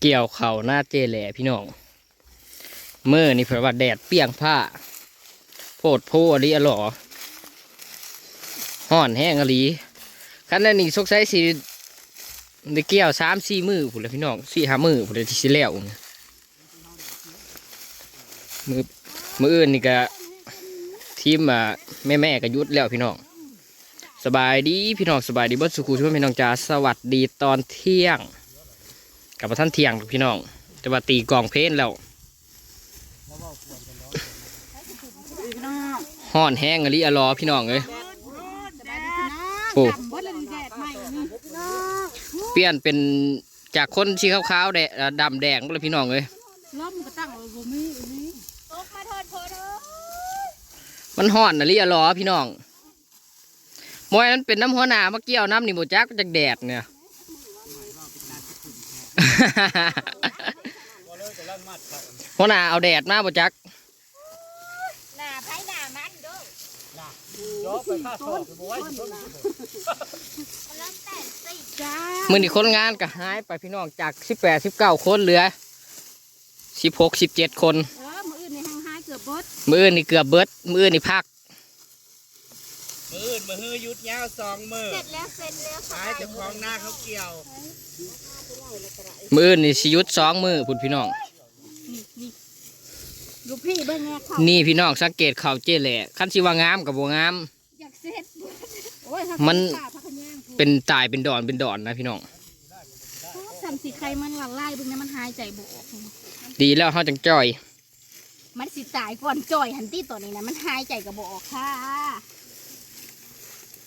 เกี่ยวเข่าหน้าเจแหล่พี่น้องเมื่อนี่เพราะว่าแดดเปียงผ้า โพดโพอลีอหลอห่อนแห้งอลีคันนั้นนี่สกไซสิได้เกี่ยวสามสี่มือผุนเลยพี่น้องสี่ห้ามือผุนเลยที่สิแล้วเนี่ยมือมืออื่นนี่ก็ทีมอะแม่แม่ก็ยุดแล้วพี่น้องสบายดีพี่น้องสบายดีบดสุขุทุกคนพี่น้องจ้าสวัสดีตอนเที่ยง กับท่านเที่ยงพี่น้องจะมาตีกองเพลนแล้วห่อนแห้งอะลิอรอพี่น้องเอ้ยโอ้เลยแดดใหม่นี่เปลี่ยนเป็นจากคนสีขาวๆแดงเอ่อดำแดงเลยพี่น้องเอ้ยมก็ตั้งเอาบ่มีอันนี้ตกมาโทษโทษเด้อมันห่อนอะลิอรอพี่น้องมวยนั้นเป็นน้ำหัวหนามาเกี่ยวน้ำนี่โมจักจากแดดเนี่ย หัวหนาเอาแดดมาโมจักหน้าไผหน้ามันเด้อย้อไปฆ่าสอบไปบ่ไว้ต้นมันเริ่มแต่งสิจ้ามือนี่คนงานก็หายไปพี่น้องจากสิบแปดสิบเก้าคนเหลือสิบหกสิบเจ็ดคนเออมื้ออื่นในห้างหายเกือบบดมืออนนี่เกือบเบิดมืออนนี่พักมืออื่นมือฮือยุดยาวสองมือเสร็จแล้วเสร็จแล้วสท้าบายยเจะคลองหน้าเขาเกี่ยว มืออนนี่สิหยุดสองมือพุ่นพี่น้องนี่นี่ลูกพี่เบิ่งแง่เขานี่พี่น้องสังเกตเขาวเจ๊แหละคันสิว่างามกับบ่งาม อยากเซ็ตโอ้ยถ้ามัน ขาพักขะแยงพูดเป็นตายเป็นดอนเป็นดอนนะพี่น้องสัมสิใครมันหลั่นไล่เบิ่งนะมันหายใจบ่ออกดีแล้วเขาจังจ้อย มันสิตายก่อนจ่อยหันตี้ตัวนี้นะมันหายใจก็บ่ออกค่ะ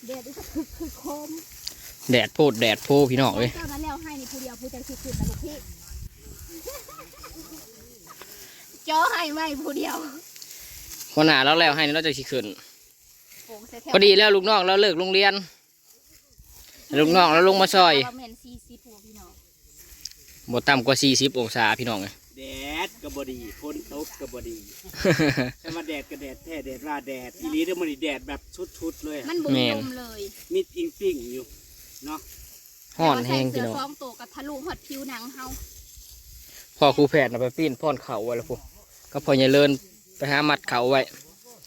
เด็ดอีกคือคือคม แดดโพดแดดโพพี่น้องเอ้ยเจ้านั้นแล้วให้นี่ผู้เดียวผู้ใจคือคือแต่ลูกพี่จ้อให้ไว้ผู้เดียวคนหน้าแล้วแล้วให้นี่เราจะสิขึ้นโป่งใส่แถวพอดีแล้วลูกน้องเราเลิกโรงเรียน ลูกน้องเราลงมาซอยว่าแม่นซีซีผัวพี่น้องบ่ต่ำกว่า40องศาพี่น้องเอ้ย แดดกับบดีฝนตกกับบดีแต่มาแดดกับแดดแท้แดดว่าแดดอีหลีเด้อมันนี่แดดแบบชุดๆเลยอะมันบุญแม่น ลมเลย มิดอิงปิ้งอยู่ เนาะห่อนแห้งแต่พี่ว่าน้องใส่เสื้อสองตัวกับทะลุหอดผิวหนังเฮาพ่อครูแพทย์น่ะไปปีนพ่อนเขาไว้แล้วพวกก็พออย่าเลินไปหามัดเขาไว้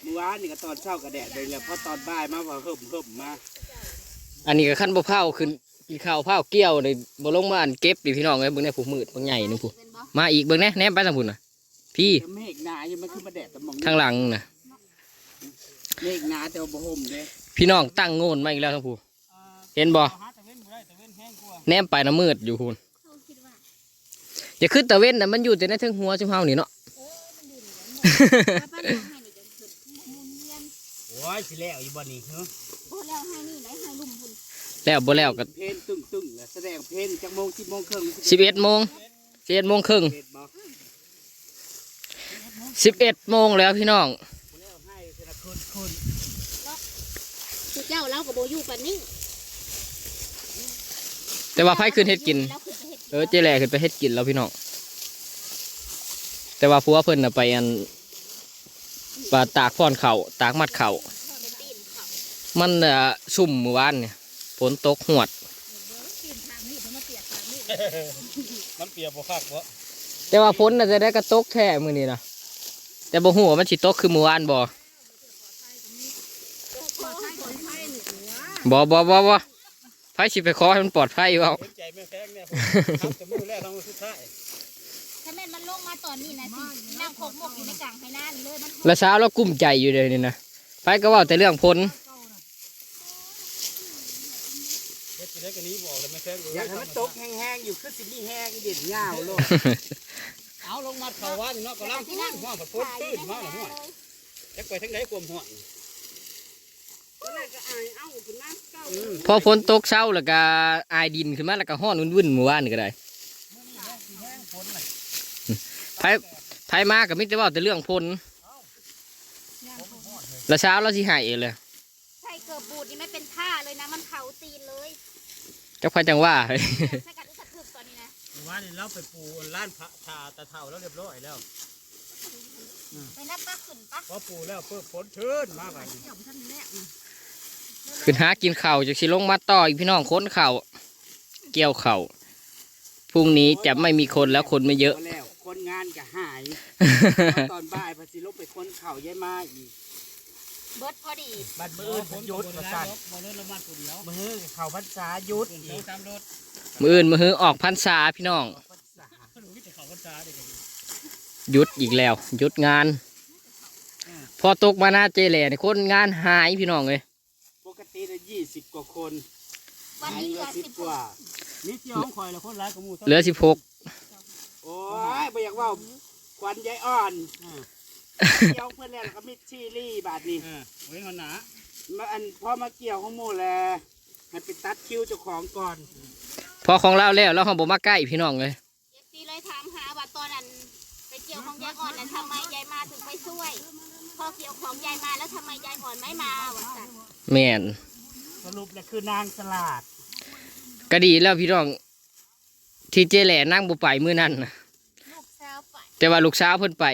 เมื่อวานนี่ก็ตอนเช้าก็แดดเลยแหละพอตอนบ่ายมาพอเพิ่มเพิ่มมา อันนี้ก็ขั้นบ่เผาขึ้นกินข้าวเผาเกี่ยวเลยบ่ลงมาอันเก็บดิพี่น้องเอ้ยเบิ่งแน่ผู้มืดบางใหญ่นึงผู้เป็นบ่มาอีกเบิ่งแน่แนมไปทางพุ่นน่ะ พี่แต่เมฆหนายังไม่ขึ้นมาแดดแต่มองทางหลังน่ะเมฆหนาแต่ว่าบ่ห่มเด้พี่น้องตั้งโง่นมาอีกแล้วทางผู้ เห็นบ่หาแต่เว้นบ่ได้แต่เว้นแห้งกว่าแนมไปน้ำมืดอยู่พุ่นเขาคิดว่าอย่าขึ้นตะเว้นน่ะมันอยู่แต่ในเทิงหัวจุ่มเฮานี่เนาะว่าบ้านเราให้นี่กันคือมุนเวียนโอ้ยสิแล้วอีบ่นี่เฮ้อโอ้แล้วให้นี่ไหนให้ลุ่มบุญแล้วบ่แล้วก็เพนตึ้งตึ้งๆแล้วแสดงเพนจักโมง10โมงครึ่ง11โมง11โมงครึ่งเฮ็ดบ่11โมงแล้วพี่น้องแล้วให้เสร็จแล้วคืนคืนคือเจ้าเรากับโบอยู่ปันนี้ แต่ว่าไผขึ้นเฮ็ดกินเราขึ้นไปเฮ็ดเออเจ๊แหล่ขึ้นไปเฮ็ดกินแล้วพี่น้องแต่ว่าผัวเพิ่นน่ะไปอันปลาตากพ่อนเขาตากมัดเขามันเอ่อสุ่มเมื่อวานเนี่ยฝนตกหวดกินทางนี้เพิ่นมาเปียกทางนี้มันเปียกบ่คักบ่แต่ว่าฝนน่ะจะได้กระตกแท้มื้อนี้นะแต่บ่ฮู้ว่ามันสิตกคือเมื่อวานบ่ขอใช้ขอใช้นี่หัวบ่บ่บ่บ่ ไผสิไปขอให้มันปลอดภัยเว้าสนใจแม่แพงเนี่ยทำจะมือแรกทำมือสุดท้ายถ้าแม่นมันลงมาตอนนี้นะสินั่งโคกหมกอยู่ในกลางไห้นานเลยมันแล้วเช้าเรากุ้มใจอยู่เลยนี่นะไผก็เว้าแต่เรื่องฝนเฮ็ดจะได้กันนี้บอกเลยแม่แพงอยากให้มันตกแห้งๆอยู่คือสิมีแห้งเด็ดยาวโลดเอาลงมาเขาว่านี่เนาะก็ล้างที่นั่นห้องผัดพ้นตื้นมาหน่อยจะไปทั้งไหนกลมห่วง พอฝนตกเช้าแล้วก็อายดินขึ้นมาแล้วก็ฮ้อนวุ่นๆเมื่อวานนี่ก็ได้ไผไผมาก็มีแต่เว้าแต่เรื่องฝนแล้วเช้าเราสิให้เองเลยใส่เกือบบูดนี่ไม่เป็นท่าเลยนะมันเผาตีนเลยเจ้าพระจังว่าใส่กัดอุตสาหึบตอนนี้นะว่านี่เราไปปูร้านพระชาตะเท่าแล้วเรียบร้อยแล้วไปนับปลาขึ้นปะพอปูแล้วเพิ่มฝนชื้นมาไป ขึ้นหากินข้าวจากสิลงมาต่ออีกพี่น้องค้นข้าวเกี่ยวข้าวพรุ่งนี้จะไม่มีคนแล้วคนไม่เยอะ แล้วคนงานก็หาย ตอนบ่ายพอสิลงไปคนเข่ายายมาอีกเบิดพอดีบัดมืออื่นผมหยุดมาสั่นมือเข่าพรรษาหยุดอีกมืออื่นมือฮือออกพรรษาพี่น้องหยุดอีกแล้วหยุดงาน พอตกมาหน้าเจแหล่นี่คนงานหายพี่น้องเลย ปกติละยี่สิบกว่าคนวันนี้เหลือสิสิบบกว่านี่เจียวของข่อยแล้วคนร้ายกับหมูเหลือสิบหกโอ้ยบ่อยากเว่าควันยายอ่อนเกี่ยวเพื่อนแล้วก็มิดชีรี่บาทนี้เออเว้นหนามาอันพอมาเกี่ยวของหมูแล้วให้ไปตัดคิวเจ้าของก่อนพอของเราแล้วเราของบ่มาใกล้พี่น้องเลยเอฟซีเลยถามหาว่าตอนนั้นไปเกี่ยวของยายอ่อนนั้นทำไมยายมาถึงไม่ช่วย พอเกี่ยวของยายมาแล้วทำไมยายอ่อนไม่มาวะสันแม่นสรุปแล้วคือนางสลาดก็ดีแล้วพี่น้องที่เจแหล่นั่งบ่ไปมื้อนั้นน่ะลูกสาวไปแต่ว่าลูกสาวเพิ่นไป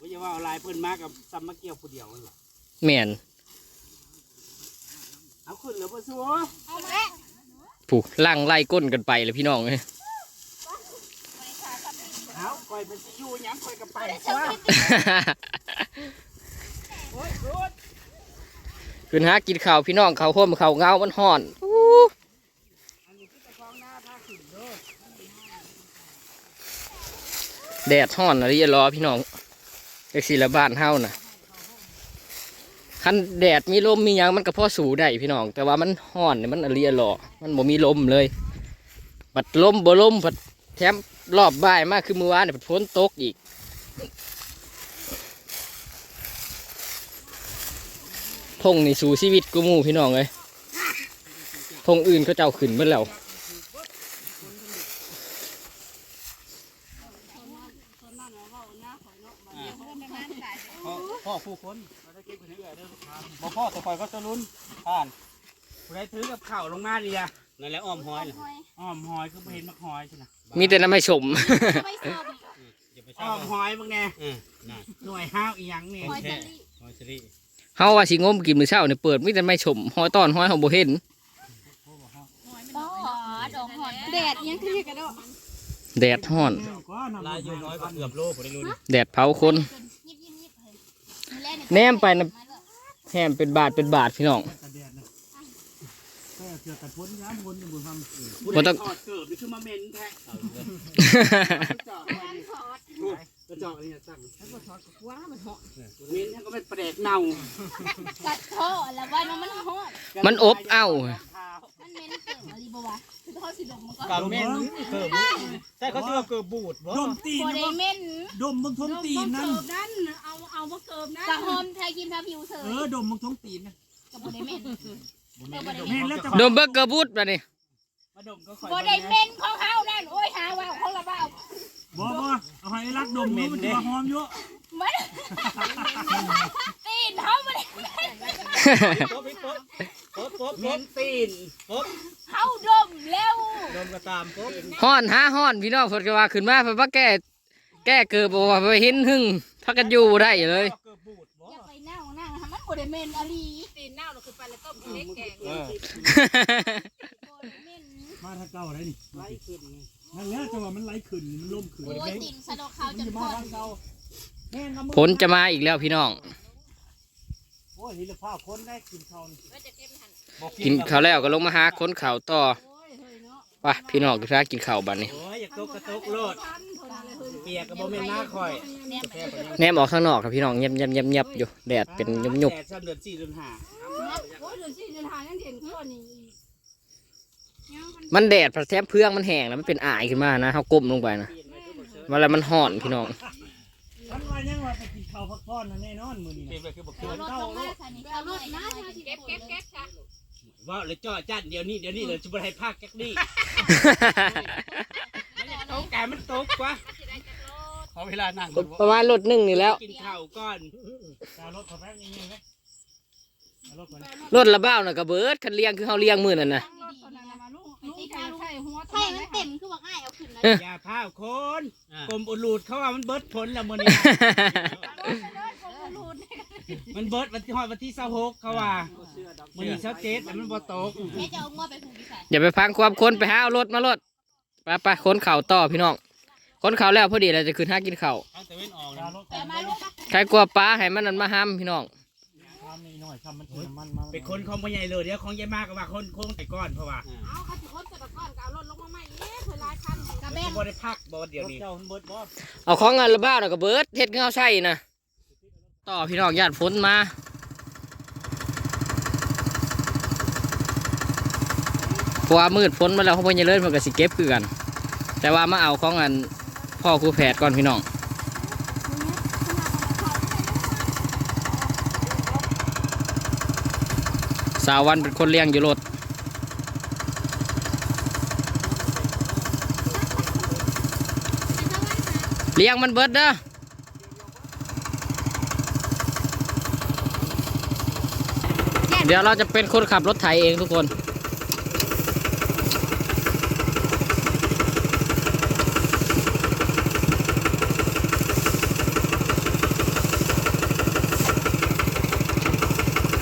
ว่าจะว่าเอาลายเพิ่นมากับซัมมาเกี่ยวผู้เดียวนั่นหรอแม่นเอาขึ้นเหรือพ่อซัวเอาละผู้ล่างไล่ก้นกันไปเลยพี่น้องเลยเอาคอยเป็นสิอยูหยังคอยกับไปเจ้าว่าไม่ติดโอ้ยรุดขึ้นหากินข้าวพี่น้องข้าวห่มข้าวเงามันห่อนอู้แดดห่อนอะไรอย่ารอพี่น้องเอกศิลบ้านเฮาน่ะคันแดดมีลมมีหยังมันก็พอสูได้พี่น้อง แต่ว่ามันห่อนเนี่ยมันอะไรอย่ารอมันบ่มีลมเลย บัดลมบ่ลมบัดแถม รอบบ่ายมากคือมือวานเนี่ยบัดฝนตกอีกทงนี่สู่ชีวิตกูหมู่พี่น้องเลยทงอื่นเขาเจ้าขึ้นเมื่อแล้วพ่อผู้คนบ่พ่อแต่ข่อยก็จะลุ้นผ่านผู้ใดถือกับข้าวลงมาดีอะนั่นแหละอ้อมหอยน่ะอ้อมหอยคือบ่เห็นมักหอยใช่ไหม มีแต่น้ำไม่ชม ไม่ชอบอย่าไปอ้อมหอยมึงแน่เออน่ะหน่วยห้าวอีหยังนี่คอยจะรีหอยสลีเฮาว่าสิงมกินมื้อเช้าเนี่ยเปิดมีแต่ไม่ชมหอยตอนหอยเฮาบ่เห็นบ่ดอกหอนแดดยังคือกันเนาะแดดฮ้อนลายอยู่น้อยกว่าเกือบโลผมได้ลุ้นแดดเผาคนยิบยิบยิบเลยแนมไปนะแถมเป็นบาทเป็นบาทพี่น้องกระ เดียดนะก็เกี่ยวกับพ้นย้ำวนอยู่บนความผู้บ่ใดต้อง ถอดเกิบนี่คือมาเหม็นแท้เจาะไว้นี่กระเจาะนี่สั่งแล้วก็ถอดกว้ามันเหาะเหม็นแล้วก็เป็นประเด็กเน่ากัดท่อแล้วว่ามันหอดมันอบเอ้า มันเหม็นเกิดอะไรบ่วะคือท่อสิดมมันก็กาเม่นเกือบใช่เขาชื่อว่าเกือบบูดบ่ดมตีนบ่ได้เหม็นดมมึงท้องตีนนั่นนั่นเอาเอามาเกิบนะกะหอมไทยกินทาผิวเสยเออดมมึงท้องตีนนะกับบ่ได้เหม็นเห็ นแล้วจะโดมเบิกเกอร์บูดมานี่มาดมก็คอยบ่ได้เหม็นของเฮานั่นโอ้ยหาว่าของละเบ้าบอกว่าเอาให้รักดมมึงมันจะมาหอมเยอะมันตีนเฮาบ่ได้ป๊บป๊บป๊บป๊บเหม็นตีนป๊บเฮาดมแล้วดมกระตามป๊บฮ้อนหาฮ้อนพี่น้องเพิ่นก็ว่าขึ้นมาเพิ่นว่าแก้แก้เกิดบ่ว่าไปเห็นหึ่งพักกันอยู่ได้เลย บ่ได้เหม็นอะลีตีนเน่าเราคือปลาละต้มเล็กแกงเออบ่ได้เหม็นมาถ้าเก่าอะไรนี่ไล่ขึ้นนี่นั่นแหละจังหวะมันไหลขึ้นมันล่มขึ้นโอ้ยตีนสะดอกขาวจนพมาอทางเก่าแม่งกับมึงผลจะมาอีกแล้วพี่น้องโอ้ยนี่ละผ้าคนได้กินเขานี่กินข้าวแล้วก็ลงมาหาค้นข่าวต่อไปพี่น้องก็พากินข้าวบัดนี้โอ้ยอยากตกกระตกโลด เปียกกับโบเมนหน้าคอยแนมออกข้างนอกครับพี่น้องเงียบเงียบเงียบเงียบอยู่แดดเป็นยุบยุบแดดซ้ำเดือนสี่เดือนห้าโอ้ยเดือนสี่เดือนห้ายังเห็นข้อนี้มันแดดพอแทบเพื่องมันแห้งแล้วมันเป็นอายขึ้นมานะเขาก้มลงไปนะมาแล้วมันห่อนพี่น้องมันว่ายังว่าไปกินข้าวพักผ่อนนะแน่นอนมื้อนี้เก็บนะไปคือบอกเดี๋ยวรถลงมาค่ะนี่เอารถนะเก็บเก็บเก็บค่ะว่าเลยจ่อจัดเดี๋ยวนี้เดี๋ยวนี้เลยจะบริให้ภาคแก๊กนี่ตกแกมันตกวะ ขอเวลานั่งประมาณรถหนึ่งนี่แล้ว กินข้าวก่อนจะเอารถเขาแป๊บนึงไหมเอารถก่อนรถระเบ้าน่ะกระเบิดคันเลี้ยงคือเขาเลี้ยงมือนั่นนะลูกชายใช่หัวใช่มันเต็มคือว่าง่ายเอาขึ้นนะอย่าพาคนกลมอุลูดเขาว่ามันเบิดผลแล้วมื้อนี้มันเบิดวันที่หอยวันที่เสาหกเขาว่ามื้อนี้เสาเจ็ดแต่มันบ่ตกแม่จะเอางัวไปผูกอีสานอย่าไปพังความคนไปหาเอารถมารถไปไปค้นเข่าวต่อพี่น้อง ค้นเข่าวแล้วพอดีเราจะขึ้นห้ากินเข่าวตั้งแต่เว้นออกยานะลดแต่มาลูกใครกลัวปลาให้มันนั่นมาห้ามพี่น้องทำนี่หน่อยทำมันกินมันมาเป็นคนของพ่อใหญ่เลยเดี๋ยวของยายมากก็ว่าคนคงแต่ก้อนเพราะว่าเอาเขาสิคนแต่ละก้อนก็เอารถลงมาใหม่เอ๊ะเธอลายคันกระแบงบ่ได้พักบ่เดี๋ยวนี้เจ้าเบิดบ่เอาของงานระบ้าแล้วก็เบิดเฮ็ดข้าวใส่นะต่อพี่น้องญาติฝนมาเพราะว่ามืดฝนมาแล้วเขาเพิ่นจะเลิ่นมันก็สิเก็บคือกัน แต่ว่ามาเอาของอัน พ่อครูแผดก่อนพี่น้องสาววันเป็นคนเลี้ยงอยู่รถเลี้ยงมันเบิดเด้อเดี๋ยวเราจะเป็นคนขับรถไถเองทุกคน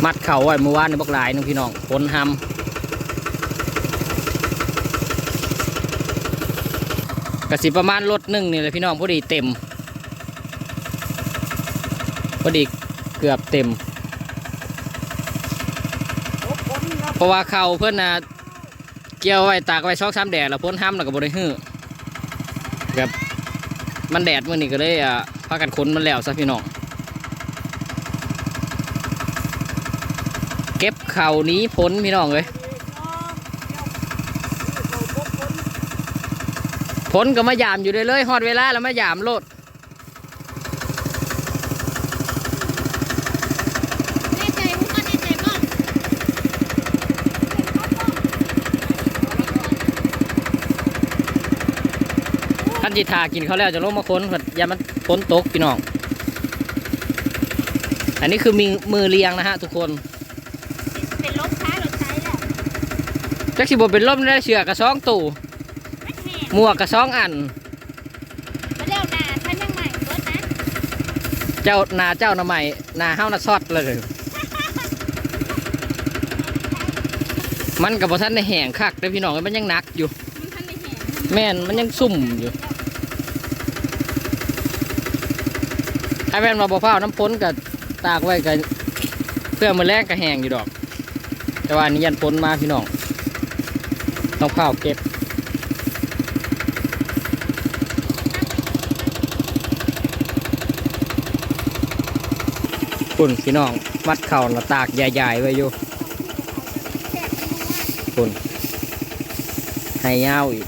มัดเข่าไว้เมื่อวานในบักหลายหนึงพี่น้องผลหำกระสิประมาณรถหนึ่งนี่เลยพี่น้องพอดีเต็มพอดีเกือบเต็ม เพราะว่าเข่าเพื่อนนะเกี่ยวไว้ตากไว้ซอกซ้ำแดดแล้วพ้นห้ำแล้วก็บริหื้อแบบมันแดดมื่อนี้ก็เลยอะพากันขนมันแล้วซะพี่น้อง เก็บเข่าหนี้พ้นพี่น้องเลยพ้นก็มายามอยู่เลยเลยฮอดเวลาแล้วมายามโลดแน่ใจมุกก็แน่ใจบ้างท่านจิทากินเขาวแล้วจะลงมาค้นเพิ่นอย่ามันพ้นตกพี่น้อง อันนี้คือมีมือเลียงนะฮะทุกคนเป็นลบค้ารถใช้แหละ จักสิบเป็นล่มได้เชือกกระซองตู่ไม่แห้งหมวกกระซองอันมาเร็วหนาท่านยังใหม่รถนะเจ้านาเจ้าหนาใหม่นาเฮ้านาซอดเลย มันกับพท่านในแห่งคักแต่พี่น้องมันยังหนักอยู่มันท่านไม่แห้งแม่นมันยังซุ่มอยู่ถ้าแม่นมาบ่เฝ้าวน้ำพ้นกับตากไว้กับเพื่อมือแรกก็แห้งอยู่ดอก แต่ว่าอันนี้ยันพ้นมาพี่น้อง ต้องเฝ้าวเก็บ ปุ่นพี่น้อง มัดเข่าล้วตากใหญ่ๆไว้อยู่ปุ่นให้ยาวอีก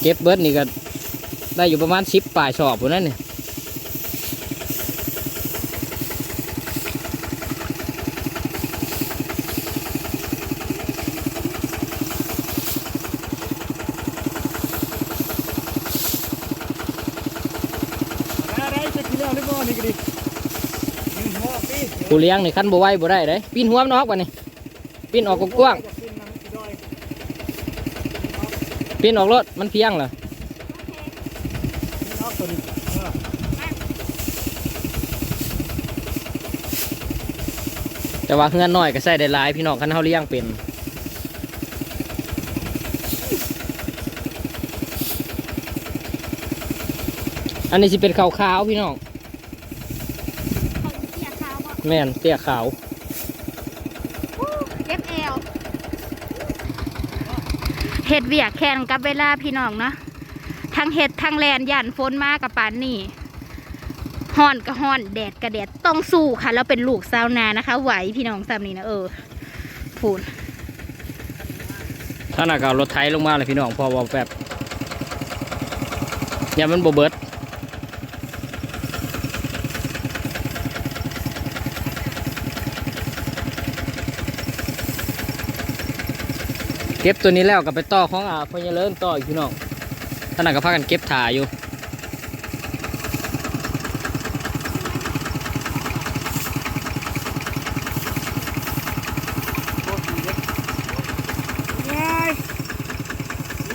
เก็บเบิร์ดนี่ก็ได้อยู่ประมาณสิบปลายสอบอยู่นั่นนี่อะไรจะกินแล้วหรือเปล่านี่ก็ดี ผู้เลี้ยงนี่ขั้นบ่ไหวบ่ได้เด้ปีนหัวมันออกวะนี่ปีนออกกว้างๆปีนออกรถมันเพียงเหรอแต่ว่าเฮือนน้อยก็ใส่ได้หลายพี่น้องคันเฮาเลี้ยงเป็นอันนี้สิเป็นขาวๆพี่น้องเสียขาวบอก แม่นเตี้ยขาวเอฟเอลเห็ดเวียกแข่งกับเวลาพี่น้องเนาะทั้งเห็ดทั้งแลนยันฝนมากับปานนี่ฮ้อนก็ฮ้อนแดดก็แดดต้องสู้ค่ะ แล้วเป็นลูกซาวนานะคะ ไหวพี่น้องสามนี้นะเออพูนถ้าหนักเอารถไถลงมาเลยพี่น้องพอบอกแบบอย่ามันบ่เบิด เก็บตัวนี้แล้วก็ไปต่อของอ่าพญาเลินต่ออีกพี่น้องถ้าหนักก็พากันเก็บถ่ายอยู่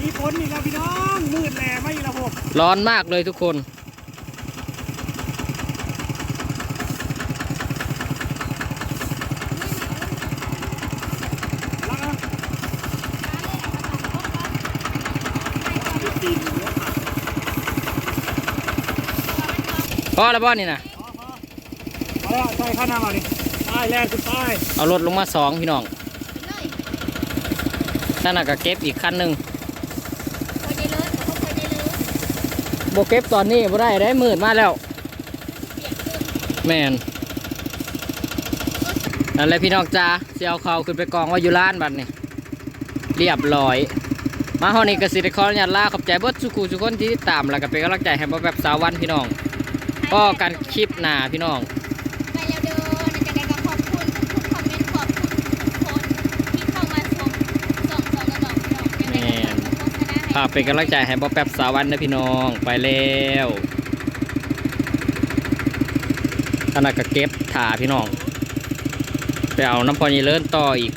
มีฝนนี่ครับพี่น้องมืดแหล่ไม่ละหกร้อนมากเลยทุกคน พอแล้วบ่นี่นะเอาละใส่ข้าวหน้ามาดิป้ายแรกคือป้ายเอารถลงมาสองพี่น้องนั่นน่ะก็เก็บอีกคันหนึ่งพอได้เลิศเขาพอได้เลิศโบเก็บตอนนี้บ่ได้ได้หมื่นมาแล้ว แม่นนั่นแหละพี่น้องจ้าเสียเอาเขาขึ้นไปกองไว่าอยู่ร้านบัดนี่เรียบร้อยมาฮอนี่กสิได้ขออนุญาตลาขอบใจเบิดสุขุทุกคนที่ติดตามแล้วก็เป็นกำลังใจให้บ่แบบสาววันพี่น้อง ก็กันคลิปหน้าพี่น้อง ไปแล้วเด้อนะจะได้ก็ขอบคุณทุกๆคอมเมนต์ขอบคุณทุกๆคนที่เข้ามาชมส่งส่งกระบอกพี่น้องจะได้ก็ขอบคุณคณะให้ ฝากเป็นกำลังใจให้บ่แบบสาววันนะพี่น้องไปแล้วขนาดก็เก็บถาพี่น้อง ไปเอาน้ำพอยีเลินต่ออีก